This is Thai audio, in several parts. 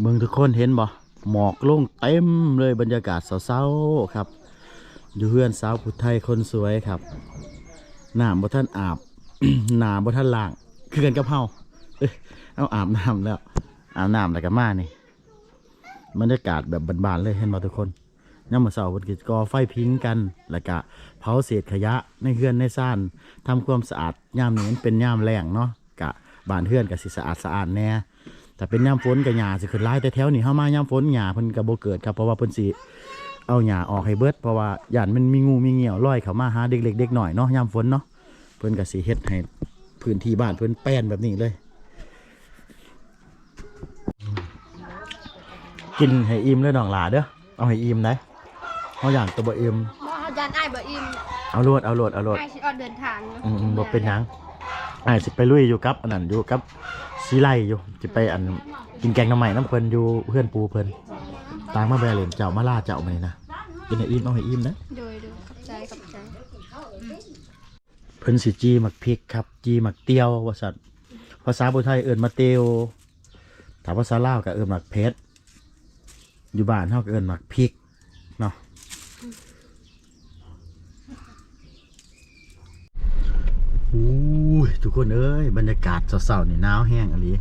เมืองทุกคนเห็นบ่หมอกลงเต็มเลยบรรยากาศเศร้าๆครับ อยู่เพื่อนสาวผู้ไทยคนสวยครับน้ำบ่ท่านอาบน้ำบ่ท่านล้าง คือกันกับเฮาเอ้ยเอาอาบน้ำแล้วอาบน้ำแล้วก็มานี่บรรยากาศแบบบานๆเลยเห็นบ่ทุกคนย่ามมื้อเช้าเพิ่นก็ก่อไฟพิงกัน แล้วก็เผาเศษขยะในเฮือนในซ่านทำความสะอาดยามนี้เป็นยามแล้งเนาะกะบานเฮือนก็สิสะอาดสะอาดแน่ แต่เป็นยามฝนกับหญ้าสิขึ้นหลายแต่แถวนี้เฮามายามฝนหญ้าเพิ่นก็บ่เกิดครับเพราะว่าเพิ่นสิเอาหญ้าออกให้เบิดเพราะว่าย่านมันมีงูมีเหี่ยวลอยเข้ามาหาเด็กเล็กเด็กหน่อยเนาะยามฝนเนาะเพิ่นก็สิเฮ็ดให้พื้นที่บ้านเพิ่นแป้นแบบนี้เลย กินให้อิ่มเลยน้องหลาเด้อเอาให้อิ่มได้เฮาย่านตัวบ่อิ่มบ่เฮายันอ้ายบ่อิ่มเอาโลดเอาโลดเอาโลดอ้ายสิออกเดินทางอยู่อืมๆบ่เป็นหยัง อ้ายสิไปลุยอยู่กับอันนั้นอยู่กับสีไลอยู่สิไปอันกินแกงหน้ำใหม่น้ำเพิ่นอยู่เพื่อนปูเพิ่นตางมาแบเล่นเจ้ามาล่าเจ้ามานี่นะกินให้อิ่มเอาให้อิ่มนะโดยโดยขอบใจขอบใจเพิ่นสิจีหมักพริกครับจีหมักเตียวว่าซั่นภาษาพุไทยเอิ้นมาเตียวถ้าภาษาลาวก็เอิ้นหมักเพชรอยู่บ้านเฮาก็เอิ้นหมักพริกเนาะ อู้ยทุกคนเอ้ยบรรยากาศเศร้าๆนี่หนาวแห้งอะลี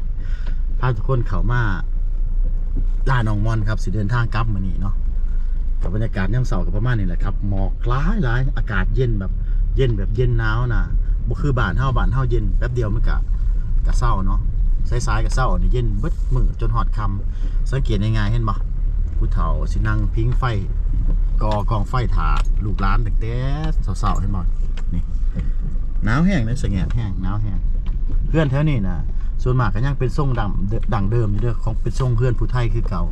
พาทุกคนเข้ามาลาหนองมอนครับสิเดินทางกลับมื้อนี้เนาะกับบรรยากาศยามเช้าก็ประมาณนี้แหละครับหมอกหลายหลายอากาศเย็นแบบ เย็นแบบเย็นหนาวนะบ่คือบ้านเฮาบ้านเฮาเย็นแป๊บเดียวมันก็ก็เศร้าเนาะสายๆก็เศร้าเนี่ยเย็นเบิดมือจนฮอดคำสังเกตง่ายๆเห็นบ่ผู้เฒ่าสินั่งพิงไฟกอกองไฟถาลูกหลานตั้งแต่เช้าๆเห็นบ่นี่ หนาวแห้งเลยสะแงแห้งหนาวแห้งเพื่อนแถวนี้น่ะส่วนมากก็ยังเป็นทรงดำเดดังเดิมอยู่เด้อของเป็นทรงเพื่อนผู้ไทยคือเก่า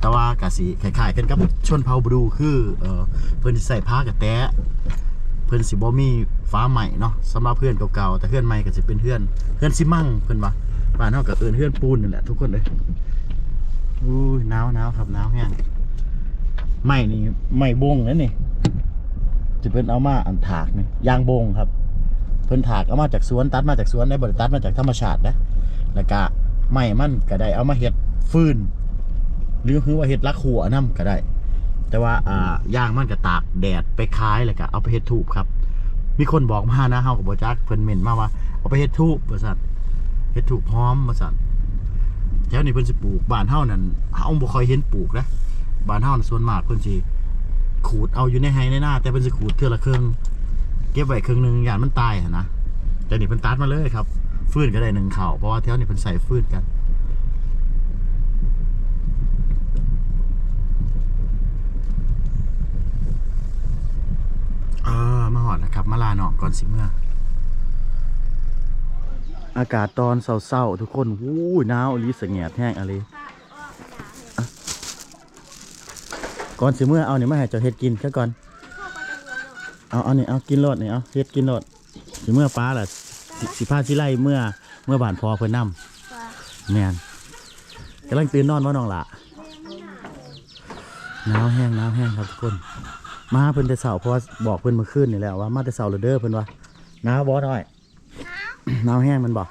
แต่ว่าก็สิคล้ายๆกันกับชนเผ่าบรูคือเออเพิ่นใส่ผ้ากระแตะเพื่อนสิบ่มีฟ้าใหม่เนาะสำหรับเพื่อนเก่าๆแต่เพื่อนใหม่ก็สิเป็นเพื่อนเพื่อนสิมั่งเพื่อนว่าบ้านเฮาก็เอิ้นเพื่อนปูนนี่แหละทุกคนเลยอู้หนาวหนาวครับหนาวแห้งไม้นี่ไม้บงนั่นนี่จะเพิ่นเอามาอันถากนี่ยางบงครับ พิ่นถากเอามาจากสวนตัดมาจากสวนได้บ่ได้ตัดมาจากธรรมชาตินะแล้วก็ไม้มันก็ได้เอามาเฮ็ดฟืนหรือคือว่าเฮ็ดลักขัวนํก็ได้ แต่ว่าอ่าย่างมันก็ตากแดดไปคลายแล้วก็เอาไปเฮ็ดทูบครับ มีคนบอกมานะเฮาก็บ่จักเพิ่นเม่นมาว่าเอาไปเฮ็ดทูบว่าซั่นเฮ็ดทูบหอมว่าซั่นแถวนี้เพิ่นสิปลูกบ้านเฮานั่นเฮาบ่ค่อยเห็นปลูกนะบ้านเฮาน่ะส่วนมากเพิ่นสิขูดเอาอยู่ในไร่ในนาแต่เพิ่นสิขูดเทื่อละครึ่ง เก็บไว้ครึ่งหนึ่งยานมันตายหั่นนะแต่นี่เพิ่นตัดมาเลยครับ ฟื้นก็ได้หนึ่งเข่าเพราะว่าแถวนี้เพิ่นใส่ฟื้นกัน เออมาหอดแล้วครับ มาลาหนองก่อนสิเมื่อ อากาศตอนเศร้าๆทุกคนวู้ยหนาวอลิสงแงดแห้งอะไรก่อนสิเมื่อเอาเนี่ยมาให้เจ้าเฮ็ดกินแค่ก่อน เอาเอานี่เอากินโลดนี่เอาเฮ็ดกินโลดสิเมื่อป้าล่ะสิสิพาสิไล่เมื่อเมื่อบานพอเพิ่นนำแม่นกำลังตื่นนอนว่าน้องละหนาวแห้งหนาวแห้งครับทุกคน มาเพิ่นแต่เสาเพราะว่าบอกเพิ่นเมื่อคืนนี่แหละว่ามาแต่เสาเลยเด้อเพิ่นว่าหนาวบ่น้อยหนาวแห้งมันบอก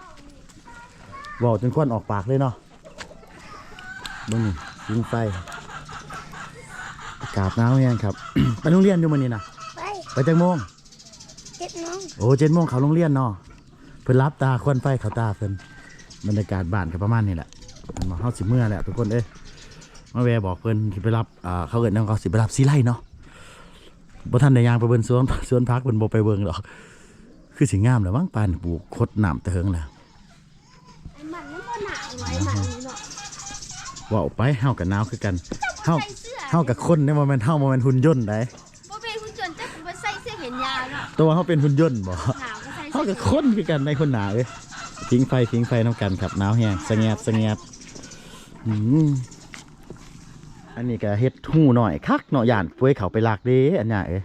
บอกจนควันออกปากเลยเนาะเบิ่งนี่ยิงไฟอากาศหนาวแห้งครับไปโรงเรียนอยู่มื้อนี้นะ ไปไปจังโมงเฮ็ดน้องโอ้เจ็ดโมงเขาโรงเรียนเนาะเพิ่นรับตาควันไฟเขาตาเพิ่นบรรยากาศบ้านก็ประมาณนี้แหละมันมาเฮาสิเมื่อแหละทุกคนเอ้ยมาแวะบอกเพิ่นสิไปรับอ่าเขาเอิ้นนำเขาสิไปรับสีไล่เนาะบ่ทันได้ย่างไปเบิ่งสวนสวนพักเพิ่นบ่ไปเบิ่งดอกคือสิงามแหล้วมั้งปานปลูกคดน้ำแต่เฮิงแล้วไอ้มันมันบ่หนาวไว้มันนี่เนาะเว้าไปเฮากับหนาวคือกันเฮาใส่เสื้อเฮากับคนเนี่ยบ่แม่นเฮาบ่แม่นหุ่นยนต์ได้ ตัวเฮาเป็นหุ่นยนต์บ่หนาวก็ใส่เฮากับคนคือกันในคนหนาเอ้ยพิงไฟพิงไฟนํกันครับหนาวแฮงสะแงบสะแงบอืมอันนี้ก็เฮ็ดหู้หน่อยคักเนาะย่านป่วยเขาไปลากเด้อันเนี้ยเอ้ย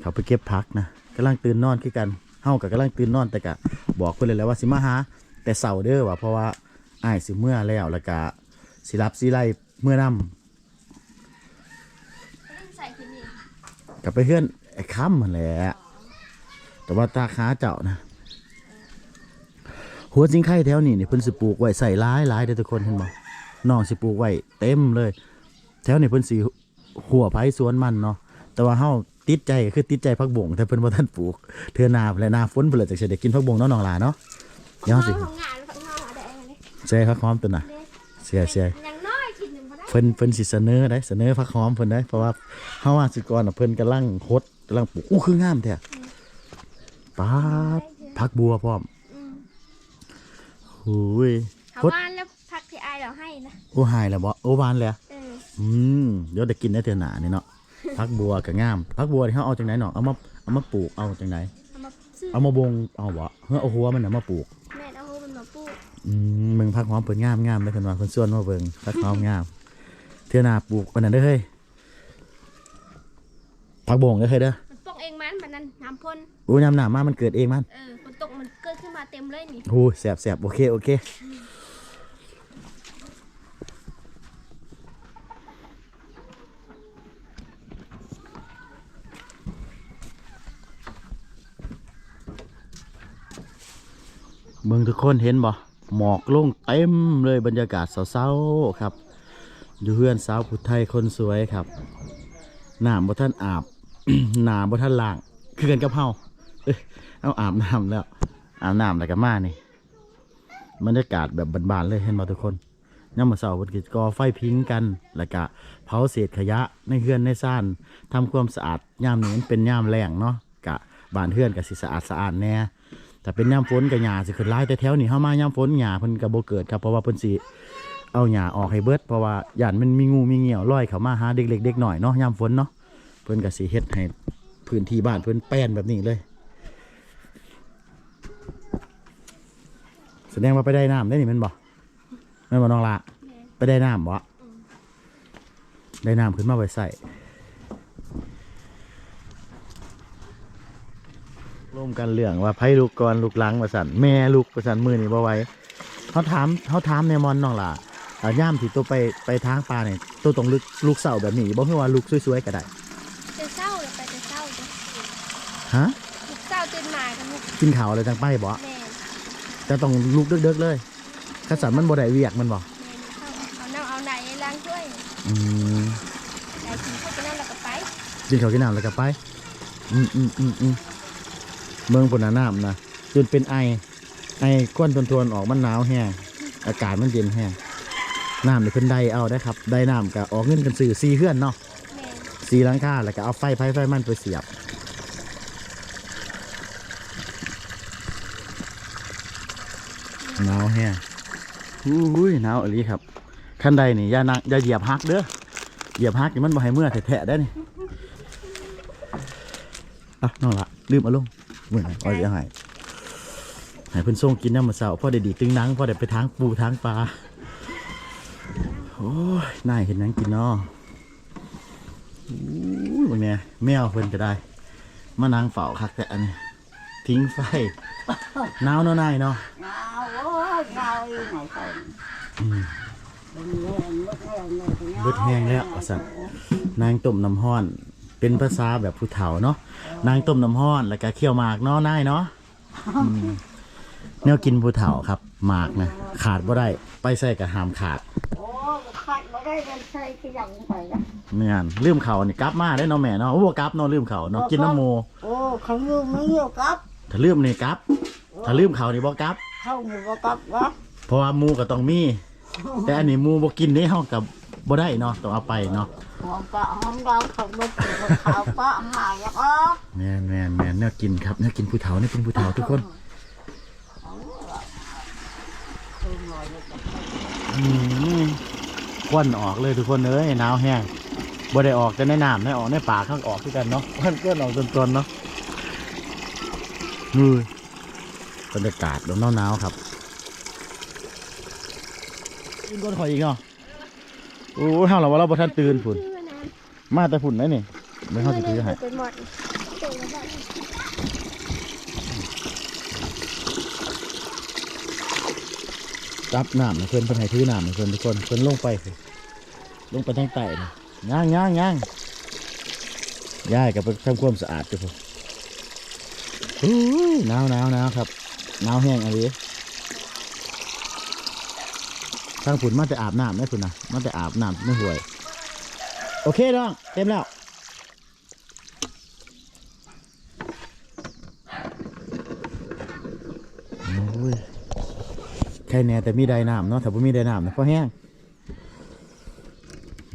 เขาไปเก็บผักนะกำลังตื่นนอนคือกันเฮาก็กำลังตื่นนอนแต่ก็บอกเพิ่นเลยแหล้วว่าสิมาหาแต่เสาเด้อว่าเพราะว่าอ้ายสิเมื่อแล้วแล้วก็สิรับสิไล่เมื่อนํใส่ขึ้นนี่กลับไปเฮือนไอ้ค้ำมันแหละ แต่ว่าตาขาเจ้านะ หัวจิงไข่แถวนี้เนี่ยเพิ่นสิปลูกไว้ใส่ร้ายร้ายเด้อทุกคนเห็นบ่น้องสิปลูกไว้เต็มเลย แถวนี้เพิ่นสิหัวไผ่สวนมันเนาะ แต่ว่าเฮาติดใจคือติดใจผักบงแต่เพิ่นบ่ทันปลูก เทื่อหน้าและหน้าฝนเพิ่นเลยจักสิได้กินผักบงเนาะน้องหลาเนาะเดี๋ยวเอาสิของงานของงานอะไรอะไรใช่ผักหอมตัวน่ะเสียเสีย อย่างน้อยกินหนึ่งพอได้ เพิ่นเพิ่นสิเสนอได้เสนอผักหอมเพิ่นได้เพราะว่าเฮาว่าสิก่อนน่ะเพิ่นกำลังคด กำลังปลูกอู้คืองามแท้ป๊าดผักบัวพร้อมอืมหูยเขาโคดว่านแล้วพักที่อายเราให้นะโอ้หายแล้วบ่โอ้บานแล้ว เอออืมเดี๋ยวได้กินได้เทื่อหน้านี่เนาะผักบัวก็งามผักบัวที่เฮาเอาจังไหนเนาะเอามาเอามาปลูกเอาจังไหนเอามาซื้อเอามาบงเอาบ่เฮ้อเอาหัวมันน่ะมาปลูก แม่เอาหูมันมาปลูกอืมมึงผักหอมเพิ่นงามงามได้เพิ่นว่าเพิ่นส่วนมาเบิ่งผักหอมงาม เทื่อหน้าปลูกปานนั้นเด้อเฮ้ย ผักบงเด้อเฮ้ยเด้อมันปลูกเองมันมันนั่นน้ำพ่นอู้ยามหน้ามามันเกิดเองมันเออฝนตกมันเกิดขึ้นมาเต็มเลยนี่โอ้ยแสบแสบโอเคโอเคเมืองทุกคนเห็นบ่หมอกลงเต็มเลยบรรยากาศเศร้าๆครับ อยู่เพื่อนสาวผู้ไทยคนสวยครับน้ำบ่ท่านอาบ หนาบ่ท่านล้าง คือกันกับเฮาเอ้ยเอาอาบน้ำแล้ว อาบน้ำแล้วก็มานี่บรรยากาศแบบบานๆเลยเห็นบ่ทุกคนย่ามมื้อเช้าเพิ่นก็ก่อไฟพิงกัน แล้วก็เผาเศษขยะในเฮือนในซ่านทำความสะอาดย่ามนี้เป็นย่ามแล้งเนาะกะบานเฮือนก็สิสะอาดสะอาดแน่แต่เป็นย่ามฝนก็หญ้าสิขึ้นหลายแต่แถวนี้เฮามาย่ามฝนหญ้าเพิ่นก็บ่เกิดครับเพราะว่าเพิ่นสิเอาหญ้าออกให้เบิดเพราะว่าหย่านมันมีงูมีเหี่ยวลอยเข้ามาหาเด็กเล็กเด็กน้อยเนาะย่ามฝนเนาะ พิ่นก็สิเฮ็ดให้พื้นที่บ้านเพิ่นแป้นแบบนี้เลย แสดงว่าไปได้น้ำได้นี่แมันบ่แม่นบ่น้องละไปได้น้ำบ่ได้น้ำขึ้นมาไว้ใส่ร่วมกันเรื่องว่าไผลูกก่อนลูกหลังว่าสั่นแม่ลูกว่าสั่นมือนี่บ่ไหว้เฮาถามเฮาถามในมอนน้องล่ะอ่าย่ามที่ตัวไปไปทางป่าเนี่ยตัวต้องลึกลูกเสาแบบนี้บ่คือว่าลูกสวยๆก็ได้ จะเศร้าหรือไปจะเศร้าจ้ะ ฮะลูกเศร้าตื่นมากันลูกกินข้าวอะไรจังไปบ่แม่จะต้องลูกเด็กๆเลยคันสันมันบ่ได้เวียกมันบ่แม่เข้าเอาน้ำเอาไหนล้างถ้วยอืมไหนกินข้าวกันนั่นแล้วก็ไปกินข้าวกินน้ำแล้วก็ไปอืมอืมอืมอืมเมืองปนน้ำนะจนเป็นไอ ไอก้นทนทวนๆออกมันหนาวแห้งอากาศมันเย็นแห้งน้ำนี่เพิ่นได้เอาได้ครับ ได้น้ำก็ออกเงินกันซื้อซีเฮือนเนาะแม่ซีหลังคาแล้วก็เอาไฟไฟไฟมันไปเสียบ หนาวแห้ง อุ้ยหนาวอะไรครับขั้นใดนี่อย่านั่งอย่าเหยียบฮักเด้อเหยียบฮักนี่มันบ่ให้เมื่อแทะๆได้นี่อะน้องละลืมเอาลงเมื่อไหร่เอาจะให้ให้เพิ่นส่งกินน้ำมาเสาพ่อได้ดีตึงหนังพ่อได้ไปทางปูทางปลาโอ้ยนายเห็นหนังกินเนาะอู้ยบางเนี่ยแมวเพิ่นก็ได้มานั่งเฝ้าคักแต่อันนี้ทิ้งไฟหนาวเนาะนายเนาะ ngao quá ngao đi này thôi อื เบิดแห้งแล้วว่าสั่นนางต้มน้ำห้อน เป็นภาษาแบบผู้เฒ่าเนาะนางต้มน้ำห้อนแล้วก็เคี่ยวหมากเนาะนายเนาะอืมแนวกินผู้เฒ่าครับหมากนะขาดบ่ได้ไปใส่กับหามขาด ủa khách ở đây bên xây cái dòng như vậy đó เมื่อนลืมเขานี่กลับมาได้เนาะแม่เนาะโอ้บ่กลับเนาะลืมเขาเนาะกินน้ำโม ồ không như mấy nhiều cấp ถ้าลืมนี่กลับ ถ้าลืมเขานี่บ่กลับ không thì có cấp đó เพราะว่าหมูก็ต้องมี แต่อันนี้หมูบ่กินนี่เฮากับบ่ได้เนาะต้องเอาไปเนาะ không có không đâu không có chịu có khảo có hài đó có แม่นแม่นแม่นแนวกินครับแนวกินผู้เฒ่านี่เป็นผู้เฒ่าทุกคนอืมควันออกเลยทุกคนเอ้ยหนาวแห้งบ่ได้ออกแต่ในน้ำได้ออกในป่าข้างออกด้วยกันเนาะควันเกินออกจนตนๆเนาะนู่นบรรยากาศลมหนาวๆครับ ตื่นก้นข่อยอีกเนาะโอ้ยเฮาเราว่าเราบ่ทันตื่นพุ่นชื่อนั้นมาแต่พุ่นได้นี่ไม่เฮาสิถือให้เป็นหมดเจ๋งแล้วจับน้ำให้เพิ่นเพิ่นให้ถือน้ำให้เพิ่นทุกคนเพิ่นลงไปพุ่นลงไปทางใต้นี่ย่างย่างย่างย่ายกับไปทำความสะอาดจ้ะพุ่นอู้ยหนาวหนาวหนาวครับหนาวแห้งอะไร ทางผุนมาจะอาบน้ำได้ผุนนะมาจะอาบน้ำไม่ห่วย โอเคน้องเต็มแล้วโอ้ยแค่แน่แต่มีไดน้ำเนาะถ้าบ่มีไดน้ำนะพอแห้ง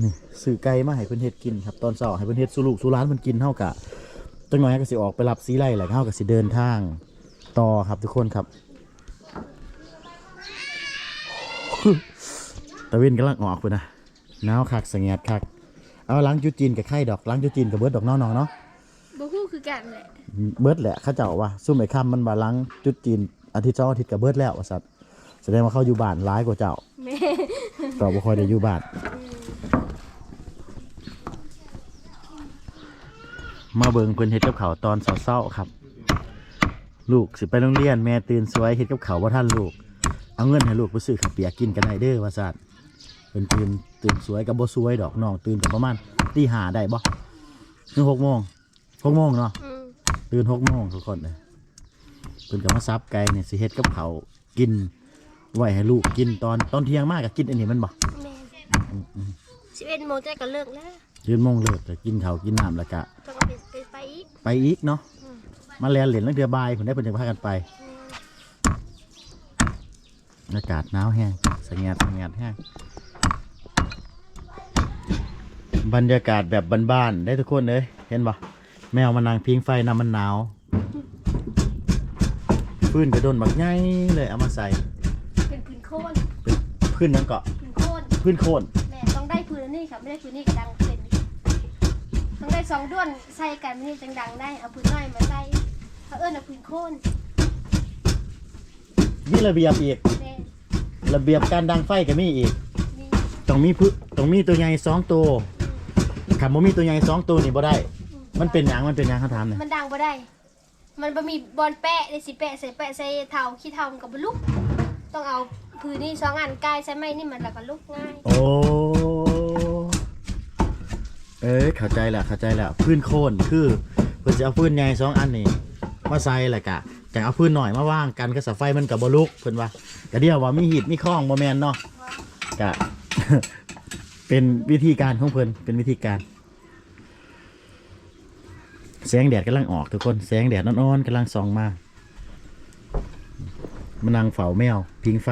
นี่ซื้อไก่มาให้เพิ่อนเฮ็ดกินครับตอนเช้าให้เพิ่อนเฮ็ดสุลูกสุร้านเพิ่นกินเท่ากับจังหน่อยก็สิออกไปรับสีไร่แหละเท่ากับสิเดินทางต่อครับทุกคนครับ ตะเวนกำลังออกพุ่นนะหนาวคักสงแงดคัก เอาล้างจุดจีนกับไข่ดอกล้างจุดจีนกับเบิร์ดดอกน้องๆเนาะบ่ฮู้คือกันแหละเบิร์ดแหละเข้าเจ้าว่าซุ่มไอ้คำมันบาล้างจุดจีนอาทิตย์สองอาทิตย์กับเบิร์ดแล้วว่าสัตว์แสดงว่าเขาอยู่บ้านร้ายกว่าเจ้าแม่ก็บ่ค่อยได้อยู่บ้านมาเบิ่งเพิ่นเฮ็ดกับข้าวตอนเช้าๆครับ ลูกสิไปโรงเรียนแม่ตื่นสวยเฮ็ดกับข้าวบ่ทันลูก เอาเงินให้ลูกไปซื้อข้าวเปียกกินกันได้เด้อว่าซั่น เพิ่นตื่นตื่นสวยกับบ่สวยดอกน้องตื่นกันประมาณตีห้าได้บ่ถึง6โมง6โมงเนาะอืมตื่น6โมงทุกคนเลยเพิ่นก็มาซับไก่เนี่ยสิเฮ็ดกับข้าวกินไว้ให้ลูกกินตอนตอนเที่ยงมากก็กินอันนี้มันบ่แม่สิบเอ็ดโมงใจก็เลิกแล้วยืนโมงเลิกก็กินข้าวกินน้ำแล้วก็ต้องไปไปไปอีกไปอีกเนาะมาแลนเหรียญลังเดือบายผมได้เพิ่นจะพากันไปอากาศหนาวแห้งสงแงดสงแงดแห้ง บรรยากาศแบบบ้านๆได้ทุกคนเลยเห็นปะแมวมานั่งพิงไฟน้ำมันหนาวพื้นกระโดนบักไงเลยเอามาใส่เป็นพื้นโคนพื้นหยังเกาะพื้นโคนพื้นโคนแม่ต้องได้พื้นอันนี้ครับไม่ได้พื้นนี่ก็ดังเป็นต้องได้สองด้วนใส่กันไม่นี่จังดังได้เอาพื้นน้อยมาใส่เขาเอิ้นเอาพื้นโคนมีระเบียบอีกแม่ระเบียบการดังไฟก็มีอีกนี่ต้องมีพึ่ต้องมีตัวใหญ่สองตัว ขับบ่มีตัวใหญ่สองตัวนี่บ่ได้ มันเป็นหยังมันเป็นหยังเขาถามเนี่ยมันดังบ่ได้ มันบ่มีบอลแปะเลยสิแปะใส่แปะใส่เท้าขี้เท้ามันกับบลุก ต้องเอาพื้นนี่สองอันกายใช่ไหมนี่มันแล้วก็ลุกง่าย โอ้เอ้ยเข้าใจแล้วเข้าใจแล้วพื้นโคนคือเพื่อจะเอาพื้นใหญ่สองอันนี่มาใส่แหละกะแต่เอาพื้นหน่อยมาว่างกันก็สไฟมันกับบลุกเพิ่นว่ากะเดียวว่ามีหิดมีข้องบ่แมนเนาะกะ เป็นวิธีการของเพิ่นเป็นวิธีการ แสงแดดกำลังออกทุกคน แสงแดดอ่อนๆกำลังส่องมามานั่งเฝ้าแมว พิงไฟ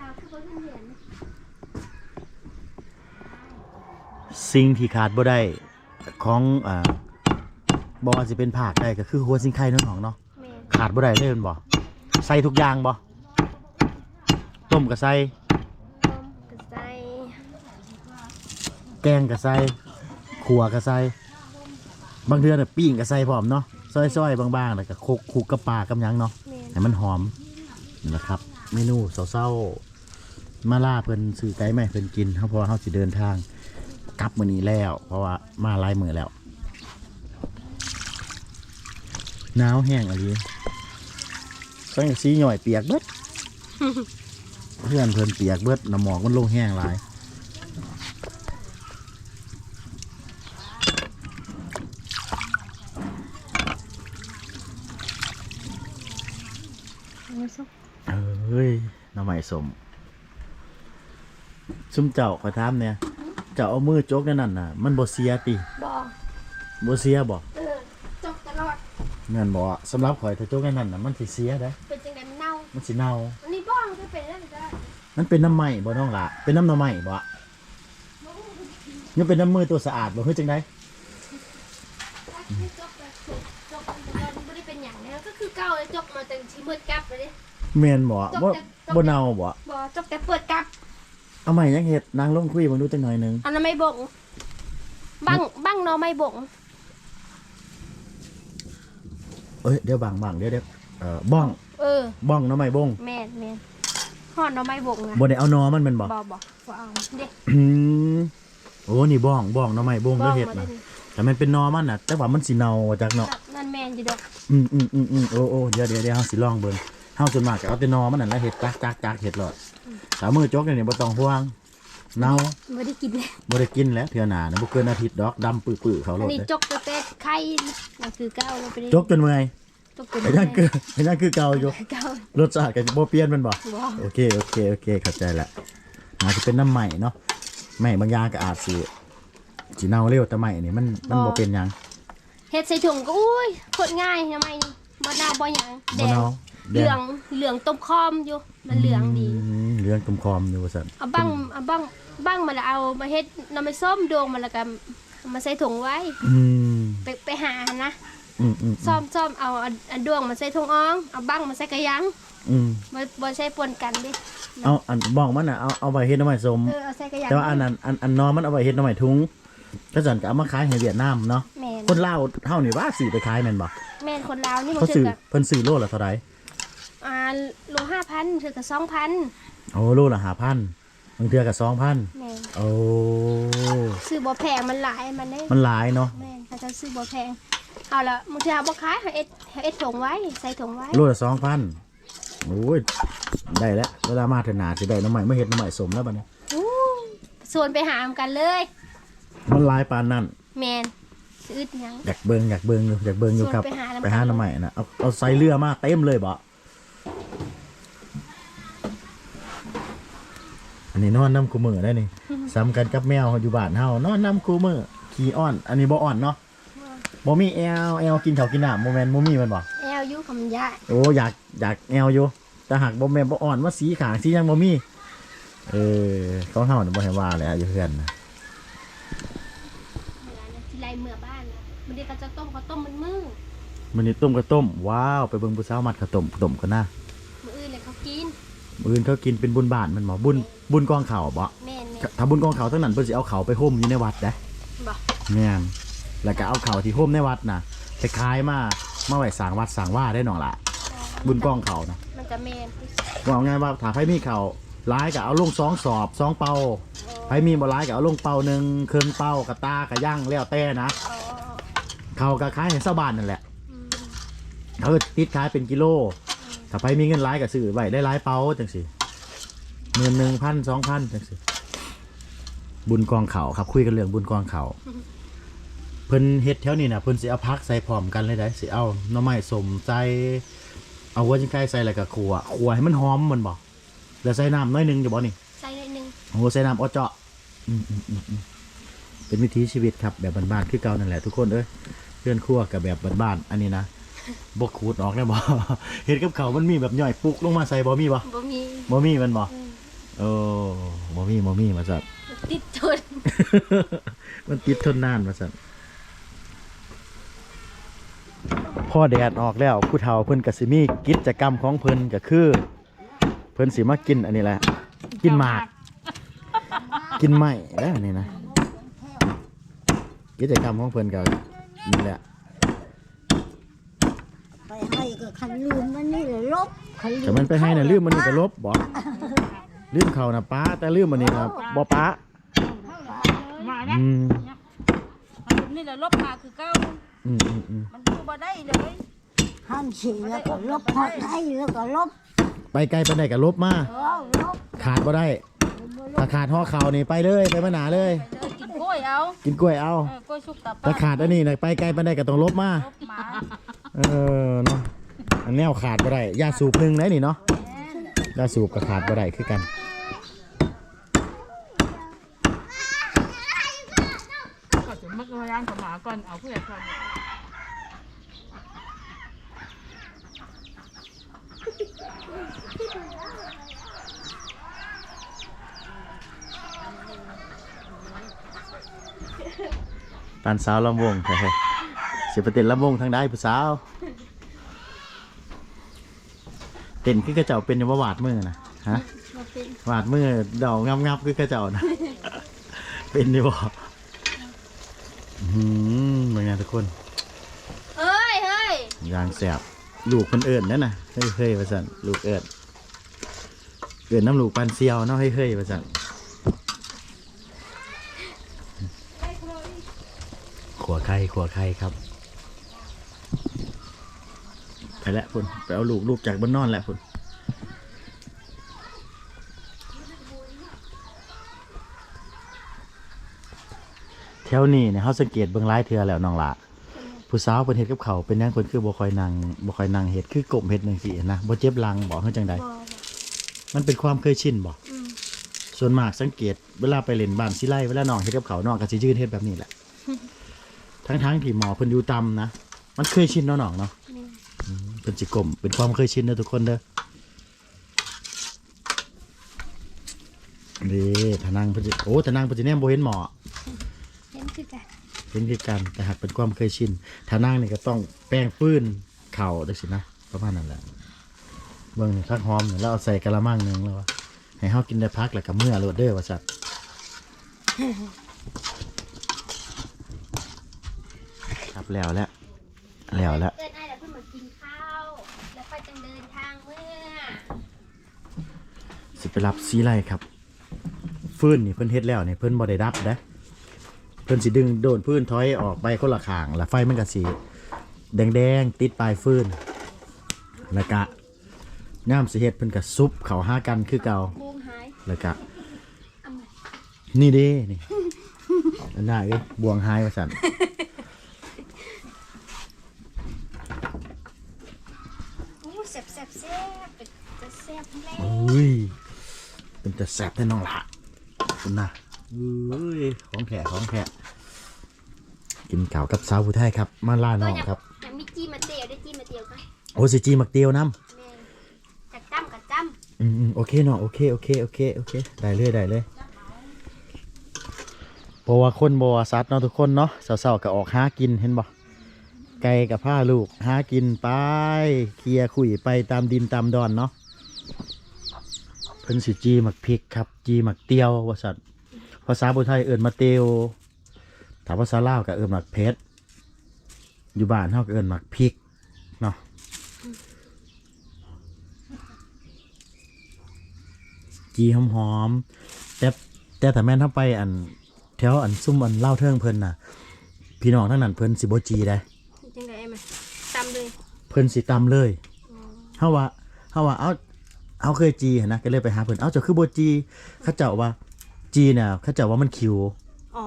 ดาวคือบ่เห็นสิ่งที่ขาดบ่ได้ของอ่าบ่ว่าสิเป็นผักได้ก็คือหัวสิงไข่น้องๆเนาะแม่ขาดบ่ได้เลยแมันบ่ใส่ทุกอย่างบ่ ต้มก็ใส่ต้มกระใส่แกงก็ใส่ขัวก็ใส่บางเทื่อน่ะปิ้งก็ใส่พร้อมเนาะซอยๆบางๆแล้วก็คลุกคลุกกับปลากับหยังเนาะแม่ให้มันหอมนี่แหละครับ เมนูเศร้าๆมาล่าเพิ่นซื้อไก่มาให้เพิ่นกินเพราะว่าเฮาสิเดินทางกลับมื้อนี้แล้ว เพราะว่ามาหลายมื้อแล้วหนาวแห้งอะไรสังกะสีหน่อยเปียกเบิด เพื่อนเพิ่นเปียกเบิดน้ำหมอกมันลงแห้งหลายเอ้ยหน้ำใหม่สมซุมเจ้าขอถามเนี่ยเจ้าเอามือจกนั่นน่ะ มันบ่เสียติบ่บ่เสียบ่เออจกตลอดเงินบ่สำหรับข่อยถ้าจกนั่นน่ะมันสิเสียได้เป็นจังไดมันเน่ามันสิเน่า มันเป็นน้ำใหม่บ่น้องล่ะเป็นน้ำหน้ำใหม่บ่ยังเป็นน้ำมือตัวสะอาดบ่เฮ้ยจังไดจกแบบถูกจกมันบ่ได้เป็นหยังแล้วก็คือเก่าเลยจกมาตั้งที่มืดกลับเลยดิแม่นบ่จกบ่แต่จก บ่เน่าบ่บ่จกแต่เปิดกลับ เอาใหม่ยังเฮ็ดนางลงคุยเบิ่งดูจังหน่อยหนึงอันนั้นไม่บ่งบังบังเนาะไม่บ่งเอ้ยเดี๋ยวบางบางเดี๋ยวเดี๋ยวเอ่อบ้องเออ บ้องหน้ำใหม่บงแม่นแม่น ฮอดเนาะไม่บ่งนะบ่ได้เอานอมันแม่นบ่บ่บ่บ่เอาเด็กอืมโอ้นี่บ้องบ้องหน้ำใหม่บงบ้เด้อองเฮ็ดมาน่ะเล่นแต่มันเป็นนอมันน่ะ แต่ว่ามันสิเน่าจากเนาะนั่นแม่นอยู่ดอกอืมอืมอืมอืมโอ้โอ้เดี๋ยวเดี๋ยวเดี๋ยวเฮาสิลองเบิ่งเฮาส่วนมากก็เอาแต่นอมันนั่นแหละเฮ็ดจักจักจักเฮ็ดหลอดสามมือจกนี่บ่ต้องห่วงเน่าบ่ได้กินเลยบ่ได้กินแล้วเทื่อหน้านะบ่เกินอาทิตย์ดอกดำปื้อๆเขาโลอันดนี้เลยจกแต่แต่ไข่นั่นคือเก่าแล้วไปจกจนเมื่อย ตัวเป็นก็ยังคือก็ยังคือเก่าอยู่เก่ารสชาติก็บ่เปลี่ยนแมันบ่บ่โอเคโอเคโอเคเข้าใจละอาจจะเป็นน้ำใหม่เนาะใหม่บางอย่างก็อาจสิสิเน่าเร็วแต่ใหม่นี่มันมันบ่เป็นหยังเฮ็ดใส่ถุงก็อุ้ยโคตรง่ายทำไมนี่บ่นาวบ่หยังแดบ่งเน่าเหลืองเหลืองต้มคอมอยู่ มันเหลืองดี มเหลืองตุ่มคอมอยู่ว่าซั่นเอาบ้างเอาบ้างบ้างมาแล้วเอามาเฮ็ดน้ำมันส้มดวงมาแล้วก็เอามาใส่ถุงไว้อืม ไปไปหานะ อืมอืมซ่อมซ่อมเอาอันอันดวงมาใส่ถุงอ่อง เอาบ้างมาใส่กระยังอืมบ่บ่ใช้ปนกันดิเอาอันบอกมันน่ะเอาเอาไว้เฮ็ดหน้ำใหม่สม เออเอาใส่กระยังแต่ว่าอันนั้นอันอันนอมันเอาไว้เฮ็ดหน้ำใหม่ทุงก็สั่นก็เอามาขายให้เวียดนามเนาะแม่นคนลาวเฮานี่ว่าสิไปขายแม่นบ่แม่นคนลาวนี่บ่เขาถืซื้ออกับเพิ่นซื้อโลละเท่าไหร่อ่าโล5,000ถือกับ2,000โอ้โลละ5,000บางเทื่อก็2,000แม่นโอ้ ซื้อบ่แพงมันหลายมันได้มันหลายเนาะแม่นเขาจะซื้อบ่แพง เอาละบางทีเอาบ่ขายให้เอ็ดให้เอ็ดถุงไว้ใส่ถุงไว้โลละ2,000โอ้ยได้แล้วเวลามาเถอะหนาสิได้หน้ำใหม่มาเฮ็ดหน้ำใหม่สมแล้วบัดนี้อู้ส่วนไปหามกันเลยมันหลายปานนั้นแมนสิอึดหยัง อยากเบิ่งอยากเบิ่งอยู่อยากเบิ่งอยู่ครับชวนไปหาน้ำ ไปหาหน้ำใหม่น่ะเอาเอาใส่เรือมาเต็มเลยบ่อันนี้นอนน้ำคูมือได้นี่ ซ้ำกันกับแมวอยู่บ้านเฮานอนน้ำคูมือขี้อ้อน อันนี้บ่อ่อนเนาะ บ่มีแอลแอลกินข้าวกินน้ำบ่แม่นบ่มีแมันบ่แอลอยุคำยะโอ้อยากอยากแอลอยู่แต่หากบ่แม่นบ่อ่อนว่าสีขางสีหยังบ่มีเออของเฮาน่ะบ่ให้ว่าแหละอยู่เฮือนน่ะเวลานะทีไรเมื่อบ้านนะมันเด็กก็จะต้มข้าวต้มมันมือมื้อนี้ต้มกระต้มว้าวไปเบิ่งผู้สาวมัดข้าวต้มต้มกันนะมืออื่นเลยเขากินมื้ออื่นเขากินเป็นบุญบ้านแมันบ่บุญบุญกองข้าวบ่แม่นเนี่ยถ้าบุญกองข้าวทั้งนั้นเพิ่นสิเอาข้าวไปห่มอยู่ในวัดเด้ บอก แม่น แล้วก็เอาข้าวที่ห่มในวัดน่ะไปขายมามาไว้สร้างวัดสร้างว่าได้น้องล่ะบุญกองข้าวนะมันจะแมนว่าไงว่าถ้าไผมีข้าวร้ายก็เอาลงสองสอบสองเป่าไผมีบ่ร้ายก็เอาลงเป่าหนึงเครื่องเป่ากระตากระย่างแล้วแต่นะอ๋อข้าวก็ขายให้ชาวบ้านนั่นแหละอืมเขาก็ติดขายเป็นกิโลถ้าไปมีเงินร้ายกับซื้อไว้ได้ร้ายเป้าจังสิเงินหนึ่งพันสองพันจังสิบุญกองเขาครับคุยกันเรื่องบุญกองเขา เพิ่นเฮ็ดแถวนี้น่ะเพิ่นสิเอาพักใส่พร้อมกันเลยได้สิเอาหน่อไม้สมใส่เอาหัวจิงไก่ใส่แล้วก็ขัวขัวให้มันหอมมันบ่แล้วใส่น้ำน้อยหนึงอยู่บ่นี่ใส่หน่อยหนึงโอ้ใส่น้ำอ้อเจาะอืมอืมอืมอืมเป็นวิถีชีวิตครับแบบบ้านๆคือเก่านั่นแหละทุกคนเอ้ยเพื่อนครัวกับแบบบ้านๆอันนี้นะบกขูดออกได้บ่เห็ดกับเขาวมันมีแบบย่อยปุกลงมาใส่บ่มีบ่บ่มีบ่มีมันบ่อืมโอ้บ่มีบ่มีมาสัตว์ติดทน มันติดทนนานมาสัตว์ พอแดดออกแล้วผู้เฒ่าเพิ่นก็สิมีกิจกรรมของเพิ่นก็คือ เพิ่นสิมากินอันนี้แหละ กินหมาก กินไม้แล้วอันนี้นะกิจกรรมของเพิ่นก็นี่แหละไปให้ก็คันลืมมันนี่เลยลบคันลืแต่มันไปให้น่ะลืมมันนี่ก็ลบบ่ลืมเขาน่ะป้าแต่ลืมมันนี่น่ะบ่ป้ามาเนี่ยอืมมันนี่แหละลบมาคือเก้า อืมอืมอืมมันดูบ่ได้เลยห้ามฉีแล้วก็ลบพอได้แล้วก็ลบไปไกลไปไหนก็ลบมา เออลบขาดบ่ได้ถ้าขาดห่อเขานี่ไปเลยไปมาหนาเลย ไปเลยกินกล้วยเอากินกล้วยเอาเออกล้วยสุกตับถ้าขาดอันนี้นะไปไกลไปไหนก็ต้องลบมา ลบหมาเออเนาะอันแนวขาดบ่ได้ยาสูบหนึ่งไหนนี่เนาะยาสูบก็ขาดบ่ได้คือกัน ก็จะมักมาย่างกับหมาก่อนเอาเพื่อนก่อน ปานสาวลำวงเฮ้ยสิไปเต้นลำวงทางใดผู้สาวเต้นคือกระเจ้าเป็นอยังว่าวาดมือนะฮะบ่เป็นวาดมือเดางับงับๆคือกระเจ้านะเป็นดีบ่อืมเป็นไงทุกคนเฮ้ยเฮ้ยยางแสบลูกคนเอิญนั่นน่ะเฮ้ยเฮ้ยว่าสันลูกเอิญเอิญน้ำลูกปันเซียวเนาะเฮ้ยเฮ้ยว่าสัน ขัวไข่ขัวไข่ครับ ไปแล้วพุ่นไปเอาลูกลูกจากบ้านนอนแล้วพุ่นแถวนี้เนี่ยเขาสังเกตเบื้องไล่เทือแล้วน้องละผู้สาวเพิ่นเฮ็ดกับเขาวเป็นหยังเพิ่นคือบ่ค่อยนั่งบ่ค่อยนั่งเฮ็ดคือกลมเฮ็ดจังซี่นะบ่เจ็บหลังบ่เฮ็ดจังใดบ่บ่มันเป็นความเคยชินบ่อืมส่วนมากสังเกตเวลาไปเล่นบ้านสิไลเวลาน้องเฮ็ดกับเขาวน้องก็สิยืนเฮ็ดแบบนี้แหละ ทั้งๆที่หมอเพิ่นอยู่ต่ำนะ มันเคยชินเนาะน้องเนาะแม่นเพิ่นสิกลมเป็นความเคยชินเด้อทุกคนเด้อนี่ทานังเพิ่นสิโอ้ทานังเพิ่นสิแนมบ่เห็นหมอ เห็นคือกันเห็นคือกันแต่หากเป็นความเคยชินทานั่งนี่ก็ต้องแป้งฟื้นเข่าได้สินะประมาณนั้นแหละเบิ่งนี่พักหอมนี่แล้วเอาใส่กะละมังหนึงแล้ววะให้เฮากินได้พักแล้วก็เมื่อโลดเด้อว่าสัตว์ ครับ แล้วแล้วแล้วแล้วเอิ้นอ้ายแล้วเพิ่นมากินข้าว แล้วค่อยจังเดินทางเมื่อสิไปรับซีไรครับ ฟื้นนี่เพิ่นเฮ็ดแล้วนี่เพิ่นบ่ได้รับนะเพิ่นสิดึงโดนพื้นถอยออกไปคนละข้าง แล้วไฟมันก็สิแดงๆติดปลายฟื้นแล้วก็ย่ามสิเฮ็ดเพิ่นก็ซุบเข้าหากันคือเก่าโมงหายแล้วก็เอามานี่เด้นี่อันน่าเอ้ยบวงหายว่าซั่น อู้แซ่บแซ่บแซ่บเป็นจะแซ่บแล้ โอ้ยเป็นแต่แซ่บแท้น้องละคุณน่ะเอ้ยของแท้ของแท้กินเก่าวกับสาวผู้ไทยครับ มาล่าน้องครับยังมีจี้มาเตียวได้จี้มาเตียวกันโอ้สิจีมักเตียวน้ำแม่นจักจ้ำกับจ้อืมอืมโอเคเนาะโอเคโอเคโอเคโอเคได้เลยได้เลยเพราะว่าคนบัวซัดเนาะทุกคนเนาะสาวๆก็ออกหากินเห็นบ่ไก่กับผ้าลูกหากินไปเคลียร์คุยไปตามดินตามดอนเนาะเพิ่นสิจีหมักพริกครับ จีหมักเตียวว่าสัตว์ภาษาบุไทยเอิ้นมาเตียวถ้าภาษาลาวก็เอิ้นหมักเพชรอยู่บ้านเฮาก็เอิ้นหมักพริกเนาะจีหอมหอมๆแต่แต่ถ้าแม่นถ้าไปอันแถวอันซุ่มอันเล่าเทิงเพิ่นน่ะ พี่น้องทั้งนั้นเพิ่นสิบ่จีได้ำจังได๋มาตำเลย เพิ่นสิตำเลยเฮาว่าเฮาว่าเอา เอาเคยจีหั้นนะก็เลยไปหาเพิ่นเอาเจ้าคือบ่จีเขาเจ้าว่าจีน่ะเขาเจ้าว่ามันคิวอ๋อ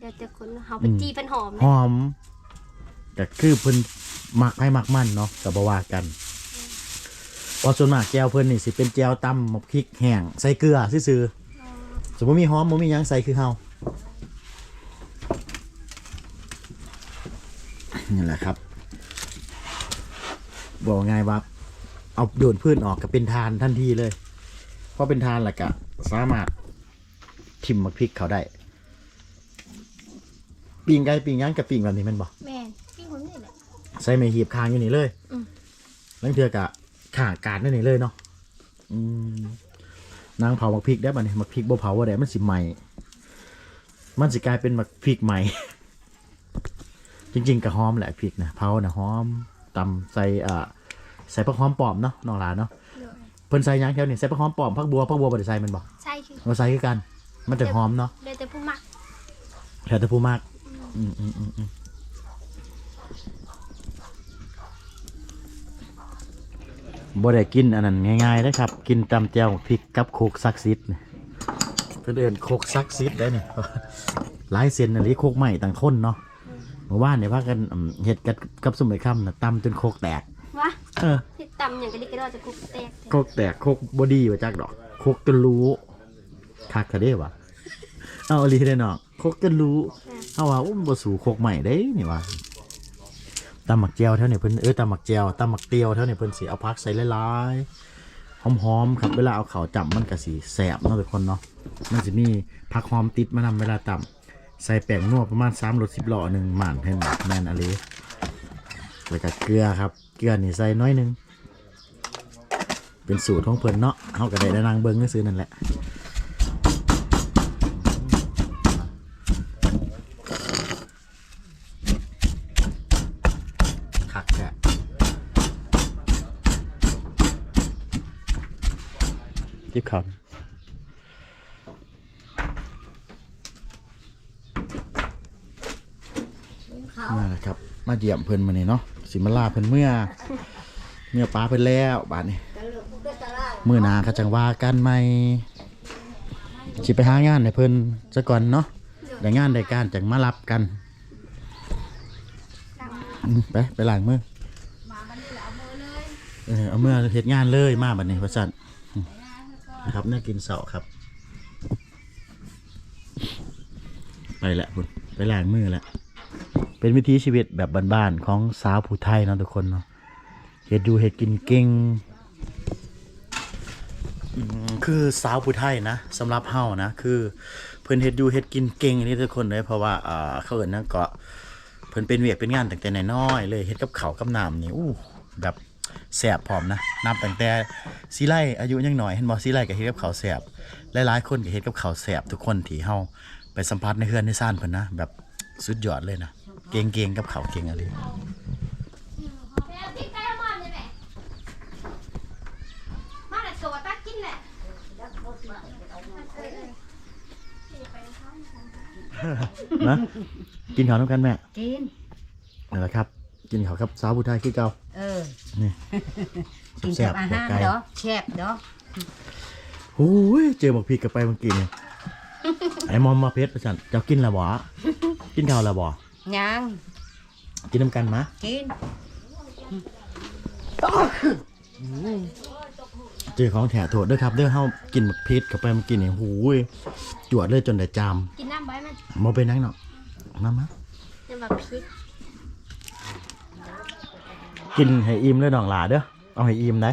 เดี๋ยวแต่คนเฮาเป็นจี้เป็นหอมหนะอมก็คือเพิ่นมักให้มักมันเนาะก็บ่ว่ากันเพอส่วนมากแก้วเพิ่นนี่สิเป็นแก้วตำหมกพริกแห้งใส่เกลือซื่อๆสมมุติมีหอมบ่มีหยังใส่คือเฮานี่แหละครับบอกง่ายว่า เอาโดนพื้นออกก็เป็นทานทันทีเลยพอเป็นทานแล้วก็สามารถทิมหมกพริกเขาได้ปิงไก่ปิงหย่างกับปิงแบบนี้แมันบอกแม่นพี่คนนี่แหละใส่ไม่หีบคางอยู่นี่เลยอืมนั่นเถื่อกะข่างการนั่นนี่เลยเนาะอืมนางเผาหมักพริกได้ป่ะเนี่ยหมักพริกบ่เผาว่าได้มันสิใหม่ มันสิกลายเป็นหมักพริกใหม่ จริง ๆกะหอมแหละพริกนะเผานะหอมตำใส่อ่า ใส่ผักหอมปลอมเนาะน้องหลานเนาะเดี๋ยวเพิ่นใส่หยังแถวนี่ใส่ผักหอมปลอมผักบัวผักบัวบ่ได้ใส่แมันบ่ใช่คือเราใส่คือกัน มันจะหอมเนาะเดี๋ยวแต่ผู้มักแล้วแต่ผู้มากอืมอืมอืมอืมบ่ได้กินอันนั้นง่ายๆนะครับ กินตำเจียวพริกกับโคกซักซิดเนี่ยเพื่นเอนโคกซักซิดได้เนี่ยหลายเซนอันนี้โคกใหม่ต่างคนเนาะเมื่อวานเนี่ยพากันอืมเห็ดกับกับสมัยค่ำนะตำจนโคกแตกวะเออที่ตำอย่างกระดิกกระดอจะคุกแตกโคกแตกโคกบอดี้ว่าจักดอกโคกจนรู้คักกะเด้วะเอาอลีได้เนาะโคกจนรู้เอาว่าอุ้มบ่สู่โคกใหม่ได้นี่ว่าตำหมักเจียวเท่านี่เพิ่นเออตำหมักเจียวตำหมักเตียวเท่านี่เพิ่นสิเอาพักใส่หลายๆหอมๆครับเวลาเอาข้าวจับมันก็สิแสบเนาะทุกคนเนาะมันสิมีผักหอมติดมานำเวลาตำใส่แป้งนัวประมาณ3รส10หล่อหนึงหม่านให้มันแม่นอะลี แล้วก็เกลือครับ เกลือนี่ใส่น้อยหนึง เป็นสูตรของเพิ่นเนาะเฮาก็ได้ได้นางเบิ่งซื้อนั่นแหละคักแท้ยิบเขาเขานั่นแหละครับ มาเยี่ยมเพิ่นมานี่เนาะ สิมาลาเพิ่นเมื่อ เมื่อป้าเพิ่นแล้วบาดนี้ตะลุกก็ตะล่างมื่อหนาเขจังว่ากันไหมสิไปหางานให้เพิ่นซะก่อนเนาะได้งานได้การจังมารับกันอืมไปไปล้างมือเออเอาเมื่อเฮ็ดงานเลยมาบัดนี้ว่าซั่นอืมนะครับเนี่ยกินเสาครับ ไปแหละคุณไปล้างมือแหละ เป็นวิถีชีวิตแบบบ้านๆของสาวผู้ไทยนะทุกคนเนาะเฮ็ดอยู่เฮ็ดกินเก่งคือสาวผู้ไทยนะสำหรับเฮานะคือเพิ่นเฮ็ดอยู่เฮ็ดกินเก่งอันนี้ทุกคนเลยเพราะว่าอ่าเขาเอิ้นนะก็เพิ่นเป็นเวียกเป็นงานตั้งแต่น้อยเลยเฮ็ดกับเขากับน้ำนี่อู้แบบแซ่บพร้อมนะนับตั้งแต่ซีไลอายุยังหน้อยเห็นบ่ซีไลก็เฮ็ดกับเขาแซ่บหลายๆคนก็เฮ็ดกับเขาแซ่บทุกคนที่เฮาไปสัมผัสในเฮือนในซ่านเพิ่นนะแบบสุดยอดเลยนะ เก่งๆกับข้าวเก่งอะไรแม่พริกไก่มอนเลยแม่มาแต่ตัวตักกินแหละนะกินข้าวน้ำกันแม่ กินนั่นแหละครับ กินข้าวกับสาวผู้ไทยคือเก่าเออ นี่กินแซ่กับบอาหัวหารไก่เด้อแซ่บเด้อโอ้ยเจอหมกพริกกับไปเมื่อกี้นี่ไอ้มอมมาเพชรประชันเจ้ากินและบ่กินข้าวและบ่ ยังกินน้ำกันมะกินเจอของแถโทษเด้อครับเด้อเฮากินหมกพริกกับไปเมื่อกี้นี่โอ้ยจวดเลยจนได้จามกินน้ำไว้มันบ่เป็นนังเนาะมามาน้ำแบบพริกกินให้อิ่มเลยน้องหลาเด้อเอาให้อิ่มได้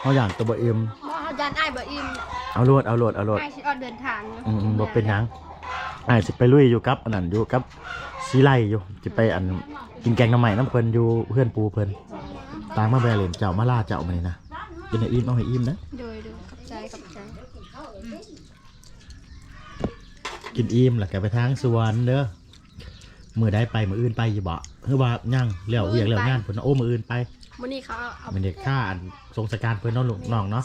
เฮาอย่างตัวบ่อิ่มบ่เอาจานอ้ายบ่อิ่มเอาโลดเอาโลดเอาโลดอ้ายสิออกเดินทางเนาะอืมอืมบ่เป็นหยังอ้ายสิไปลุยอยู่กับอันนั้นอยู่กับ ซีไลอยู่สิไปอันกินแกงหน้ำใหม่น้ำเพิ่นอยู่เพื่อนปูเพิ่นตางมาแบเล่นเจ้ามาล่าเจ้ามานี่นะกินให้อิ่มเอาให้อิ่มนะโดยดูขับใจขับใจกินอิ่มแล้วก็ไปทางสวนเด้อมื้อใดไปมื้ออื่นไปอยู่บ่คือว่ายังแล้วเวียกแล้วงานเพิ่นน่ะโอ้มื้ออื่นไปมื้อนี้เขาเอาเป็นเด็กค่าอันทรงสการเพิ่นเนาะลูกน้องเนาะ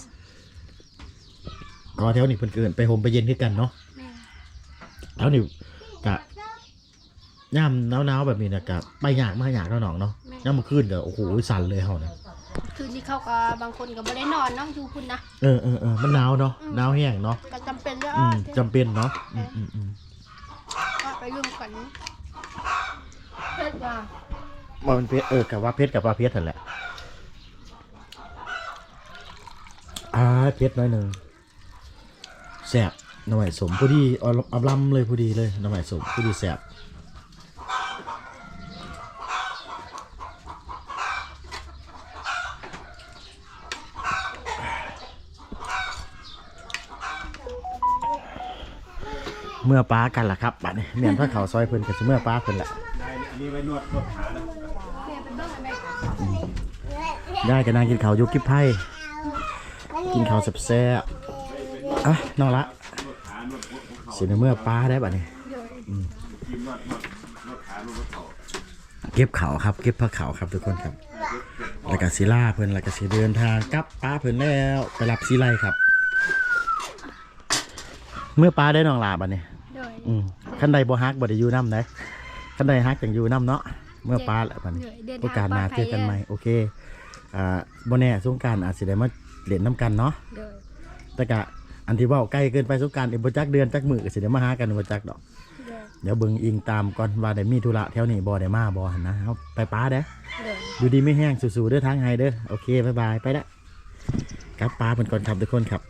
ก็แถวนี้เพิ่นเกินไปโฮมไปเย็นคือกันเนาะแม่แถวนี้กะ ย่ำหนาวๆแบบนี้นะกะไปยากมากยากเนาะน้องเนาะย่ำมาขึ้นก็โอ้โหสั่นเลยเฮานะคืนนี้เขาก็บางคนก็บ่ได้นอนเนาะอยู่พุ่นนะเออเออเออมันหนาวเนาะหนาวแห้งเนาะก็จำเป็นเด้ออือ้อมจำเป็นเนาะอืมอืมอืมก็ไปยุ่งกันเฮ็ดว่าว่ามันเพชรเออกับว่าเพชรกับว่าเพชรนั่นแหละอ่าเพชรน้อยหนึ่งแสบหน่อยสมพอดีเอาเอาลำเลยพอดีเลยหน่อยสมพอดีแสบ เมื่อป้ากันล่ะครับบัดนี้เมียนพระเขาซอยเพิ่นกับเมื่อป้าเพิ่นแหละได้กันนางกินข้าวอยุกิบไพ่กินข้าวแซ่บๆอะน้องละเสียในเมื่อป้าได้บัดนี้อืมเก็บเขาวครับ เก็บผ้าเขาวครับทุกคนครับแล้วก็ศิลาเพิ่นแล้วก็สิเดินทางกลับป้าเพิ่นแล้วไปรับศิไลครับ เมื่อป้าได้น้องลาบัดนี้โดย อืมขั้นใดบ่ฮักบ่ได้อยู่น้ำได้ขั้นใดฮักจังอยู่น้ำเนาะเมื่อป้าแล้วบัดนี้โดยเดินโอกาทาสงหปลน้าอดภัเจยอกันใหม่โอเคอ่าโบแน่สงกรารอาจสิได้มาเล่นน้ำกันเนาะโดยแต่กะอันที่เว่าใกล้เกินไปสงกรารเอ็มบจักเดือนจักมือก็สิได้มาหากันบ่จักดอกโดยเดี๋ยวเบิ่งอิงตามก่อนว่าได้มีธุระแถวนี้บ่ได้มาบ่หั่นนะเฮาไปป้าเด้อโดยอยู่ดีไม่แห้งสู้ๆเด้อทางไฮเด้อโอเคบ๊ายบายไปละกลับป้าเพิ่นก่อนครับทุกคนครับ